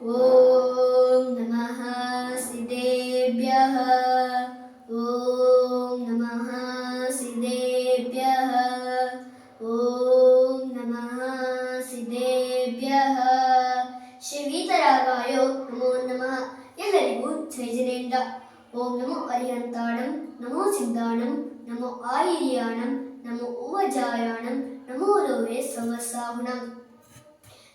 ഓം നമഃ സിദേഭ്യഃ ഓം നമഃ സിദേഭ്യഃ ഓം നമഃ സിദേഭ്യഃ ಶ್ರೀವೀತರಾಗಾಯೋ ನಮೋ ನಮಃ ಎಲ್ಲರಿಗೂ ಜೈಜನೆಯಿಂದ ಓಂ ನಮೋ ಅರಿಹಂತಾಣಂ ನಮೋ ಸಿದ್ಧಾಣಂ ನಮೋ ಆಯಿರಿಯಾಣಂ ನಮೋ ಉವಜಾಯಾಣಂ ನಮೋ ಲೋವೆ ಸಮಸಾಹುಣಂ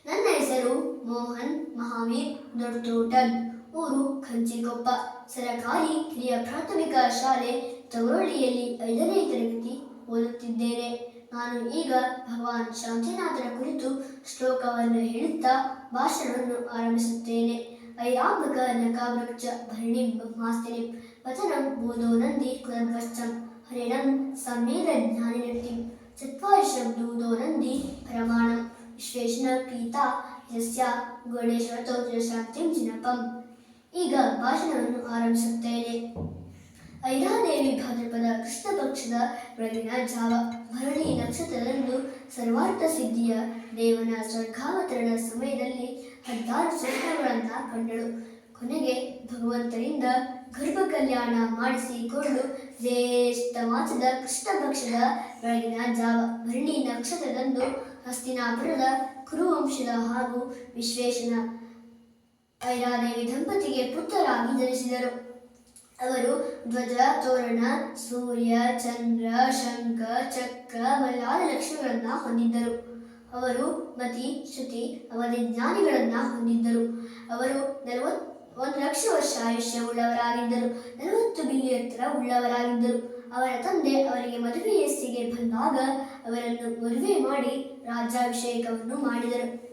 ನನ್ನ ಹೆಸರು ಮೋಹನ್ ಮಹಾವೀರ್ ದೊಡ್ಡೋಟನ್ ಊರು ಕಂಚಿಕೊಪ್ಪ ಸರಕಾರಿ ಕಿರಿಯ ಪ್ರಾಥಮಿಕ ಶಾಲೆ ತವರಳ್ಳಿಯಲ್ಲಿ ಐದನೇ ತರಗತಿ ಓದುತ್ತಿದ್ದೇನೆ. ನಾನು ಈಗ ಭಗವಾನ್ ಶಾಂತಿನಾಥರ ಕುರಿತು ಶ್ಲೋಕವನ್ನು ಹೇಳುತ್ತಾ ಭಾಷಣವನ್ನು ಆರಂಭಿಸುತ್ತೇನೆ. ಅಯಾಮಕ ನಕಾವೃಕ್ಷ ಭರಣಿ ಬ್ರಹ್ಮಾಸ್ತಿನಿ ವಚನಂ ಬೋಧೋ ನಂದಿ ಕುಲಧ್ವಶ್ಚಂ ಹರಿಣಂ ಸಮೇಧ ಜ್ಞಾನಿ ಚತ್ವಾರಿಶಂ ದೂದೋ ನಂದಿ ಪ್ರಮಾಣಂ. ವಿಶ್ವೇಶನ ಪೀತ ಯಸ್ಯ ಗೋಡೇಶ್ವರ ಶಾಂತಿಂ ಜಿನಪಂ ಈಗ ಭಾಷಣವನ್ನು ಆರಂಭಿಸುತ್ತೇನೆ. ಐರಾದೇವಿ ಭಾದ್ರಪದ ಕೃಷ್ಣ ಪಕ್ಷದ ಬೆಳಗಿನ ಜಾವ. ಭರಣಿ ನಕ್ಷತ್ರದಂದು ಸರ್ವಾರ್ಥ ಸಿದ್ಧಿಯ ದೇವನ ಸ್ವರ್ಗಾವತರಣ ಸಮಯದಲ್ಲಿ ಹದಿನಾರು ಸ್ವಪ್ನಗಳನ್ನ ಕಂಡಳು. ಕೊನೆಗೆ ಭಗವಂತನಿಂದ ಗರ್ಭ ಕಲ್ಯಾಣ ಮಾಡಿಸಿಕೊಂಡು ಜ್ಯೇಷ್ಠ ಮಾಸದ ಕೃಷ್ಣ ಪಕ್ಷದ ಬೆಳಗಿನ ಜಾವ. ಭರಣಿ ನಕ್ಷತ್ರದಂದು ಹಸ್ತಿನಾಪುರದ ಕುರುವಂಶದ ಹಾಗೂ ವಿಶ್ವೇಶನ ಐರಾದೇವಿ ದಂಪತಿಗೆ ಪುತ್ರರಾಗಿ ಜನಿಸಿದರು ಅವರು ಧ್ವಜ ತೋರಣ ಸೂರ್ಯ ಚಂದ್ರ ಶಂಖ ಚಕ್ರ ಮೊದಲಾದ ಲಕ್ಷಣಗಳನ್ನ ಹೊಂದಿದ್ದರು ಅವರು ಮತಿ ಶ್ರುತಿ ಅವಧಿ ಜ್ಞಾನಿಗಳನ್ನು ಹೊಂದಿದ್ದರು ಅವರು ನಲವತ್ ಒಂದು ಲಕ್ಷ ವರ್ಷ ಆಯುಷ್ಯ ಉಳ್ಳವರಾಗಿದ್ದರು ನಲವತ್ತು ಬಿಲಿ ಎತ್ತರ ಉಳ್ಳವರಾಗಿದ್ದರು। ಅವರ ತಂದೆ ಅವರಿಗೆ ಮದುವೆ ಬಂದಾಗ ಅವರನ್ನು ಮದುವೆ ಮಾಡಿ ರಾಜ್ಯಾಭಿಷೇಕವನ್ನು ಮಾಡಿದರು.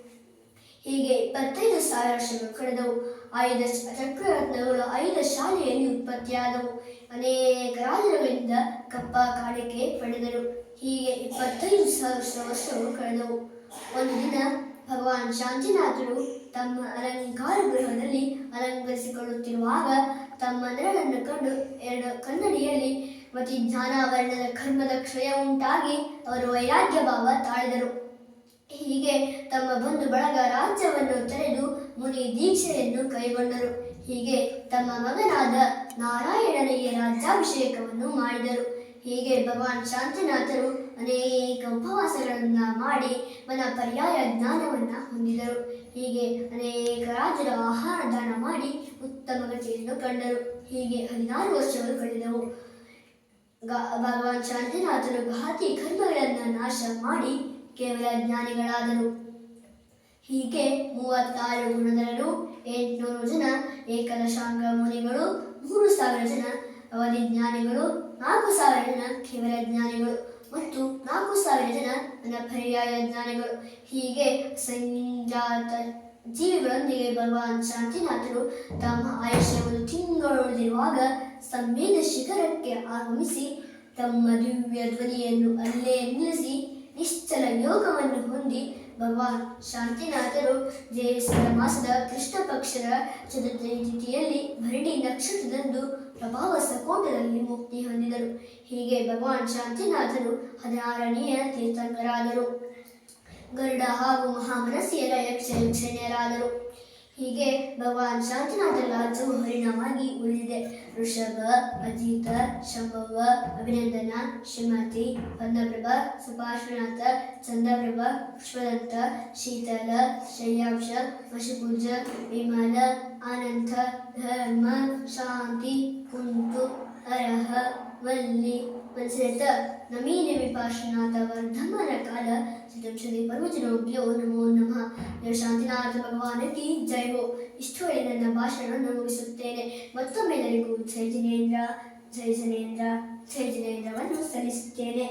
ಹೀಗೆ ಇಪ್ಪತ್ತೈದು ಸಾವಿರ ವರ್ಷಗಳು ಕಳೆದವು. ಆಯ್ದ ಶ- ಚಕ್ರರತ್ನಗಳು ಐದ ಶಾಲೆಯಲ್ಲಿ ಉತ್ಪತ್ತಿಯಾದವು. ಅನೇಕ ರಾಜರುಗಳಿಂದ ಕಪ್ಪ ಕಾಡಿಕೆ ಪಡೆದರು. ಹೀಗೆ ಇಪ್ಪತ್ತೈದು ಸಾವಿರ ವರ್ಷಗಳು ಕಳೆದವು. ಒಂದು ದಿನ ಭಗವಾನ್ ಶಾಂತಿನಾಥರು ತಮ್ಮ ಅಲಂಕಾರ ಗೃಹದಲ್ಲಿ ಅಲಂಕರಿಸಿಕೊಳ್ಳುತ್ತಿರುವಾಗ ತಮ್ಮ ನೆರಳನ್ನು ಕಂಡು ಎರಡು ಕನ್ನಡಿಯಲ್ಲಿ ಮತಿ ಜ್ಞಾನಾವರಣದ ಕರ್ಮದ ಕ್ಷಯ ಉಂಟಾಗಿ ಅವರು ವೈರಾಗ್ಯ ಭಾವ ತಾಳಿದರು. ಹೀಗೆ ತಮ್ಮ ಬಂಧು ಬಳಗ ರಾಜ್ಯವನ್ನು ತೆರೆದು ಮುನಿ ದೀಕ್ಷೆಯನ್ನು ಕೈಗೊಂಡರು. ಹೀಗೆ ತಮ್ಮ ಮಗನಾದ ನಾರಾಯಣನಿಗೆ ರಾಜ್ಯಾಭಿಷೇಕವನ್ನು ಮಾಡಿದರು. ಹೀಗೆ ಭಗವಾನ್ ಶಾಂತಿನಾಥರು ಅನೇಕ ಉಪವಾಸಗಳನ್ನ ಮಾಡಿ ಮನ ಪರ್ಯಾಯ ಜ್ಞಾನವನ್ನ ಹೊಂದಿದರು. ಹೀಗೆ ಅನೇಕ ರಾಜರ ಆಹಾರ ದಾನ ಮಾಡಿ ಉತ್ತಮ ಗತಿಯನ್ನು ಕಂಡರು. ಹೀಗೆ ಹದಿನಾರು ವರ್ಷಗಳು ಕಳೆದವು. ಭಗವಾನ್ ಶಾಂತಿನಾಥರು ಘಾತಿ ಕರ್ಮಗಳನ್ನು ನಾಶ ಮಾಡಿ ಕೇವಲ ಜ್ಞಾನಿಗಳಾದರು. ಹೀಗೆ ಮೂವತ್ತಾರು ಗುಣಧರರು ಎಂಟುನೂರು ಜನ ಏಕದಶಾಂಗ ಮುನಿಗಳು, ಮೂರು ಸಾವಿರ ಜನ ಅವಧಿ ಜ್ಞಾನಿಗಳು, ನಾಲ್ಕು ಸಾವಿರ ಜನ ಕೇವಲ ಜ್ಞಾನಿಗಳು ಮತ್ತು ನಾಲ್ಕು ಸಾವಿರ ಜನ ನನ್ನ ಪರ್ಯಾಯ ಜ್ಞಾನಿಗಳು. ಹೀಗೆ ಸಂಜಾತ ಜೀವಿಗಳೊಂದಿಗೆ ಭಗವಾನ್ ಶಾಂತಿನಾಥರು ತಮ್ಮ ಆಯುಷ್ಯವನ್ನು ಒಂದು ತಿಂಗಳು ಉಳಿದಿರುವಾಗ ಸಂವೇದ ಶಿಖರಕ್ಕೆ ಆಗಮಿಸಿ ತಮ್ಮ ದಿವ್ಯ ಧ್ವನಿಯನ್ನು ಅಲ್ಲೇ ನಿಲ್ಲಿಸಿ ನಿಶ್ಚಲ ಯೋಗವನ್ನು ಹೊಂದಿ ಭಗವಾನ್ ಶಾಂತಿನಾಥರು ಜ್ಯೇಷ್ಠ ಮಾಸದ ಕೃಷ್ಣ ಪಕ್ಷದ ಚತುರ್ಥ ತಿಥಿಯಲ್ಲಿ ಭರಣಿ ನಕ್ಷತ್ರದಂದು ಪ್ರಭಾವ ಸಕೋಟದಲ್ಲಿ ಮುಕ್ತಿ ಹೊಂದಿದರು. ಹೀಗೆ ಭಗವಾನ್ ಶಾಂತಿನಾಥರು ಹದಿನಾರನೆಯ ತೀರ್ಥಂಕರಾದರು. ಗರುಡ ಹಾಗೂ ಮಹಾಮನಸ್ಸಿಯರ ಯಕ್ಷ ಯಕ್ಷಣಿಯರಾದರು ಹೀಗೆ ಭಗವಾನ್ ಶಾಂತಿನಾಥರ ರಾಜ್ಯವು ಪರಿಣಾಮವಾಗಿ ಉಳಿದಿದೆ. ಋಷಭ ಅಜಿತ, ಶಂಭವ, ಅಭಿನಂದನ, ಶ್ರೀಮತಿ, ಪದ್ಮಪ್ರಭ, ಸುಭಾಷನಾಥ, ಚಂದ್ರಪ್ರಭ ಪುಷ್ಪದಂತ ಶೀತಲ, ಶ್ರೇಯಾಂಶ ವಶಪೂಜ ವಿಮಲ, ಅನಂತ, ಧರ್ಮ, ಶಾಂತಿ, ಕುಂತು, ಅರಹ ವಲ್ಲಿ ಮತ್ಸರಿತ ನಮೀನ ವಿಪಾಶನಾಥ ವರ್ಧಮನ ಕಾಲ ಚತುರ್ಷದಿ ಪರ್ವಜನೋಭ್ಯೋ ನಮೋ ನಮಃ ದೇವಶಾಂತಿನಾಥ ಶಾಂತಿನಾಥ ಕಿ ಜೈ ಹೋ ಇಷ್ಟು ಹೇಳಿ ನನ್ನ ಭಾಷಣವನ್ನು ಮುಗಿಸುತ್ತೇನೆ ಮತ್ತೊಮ್ಮೆಲ್ಲರಿಗೂ ಜೈ ಜಿನೇಂದ್ರ ಜೈ ಜಿನೇಂದ್ರ ಜೈ ಜಿನೇಂದ್ರವನ್ನು ಸಲ್ಲಿಸುತ್ತೇನೆ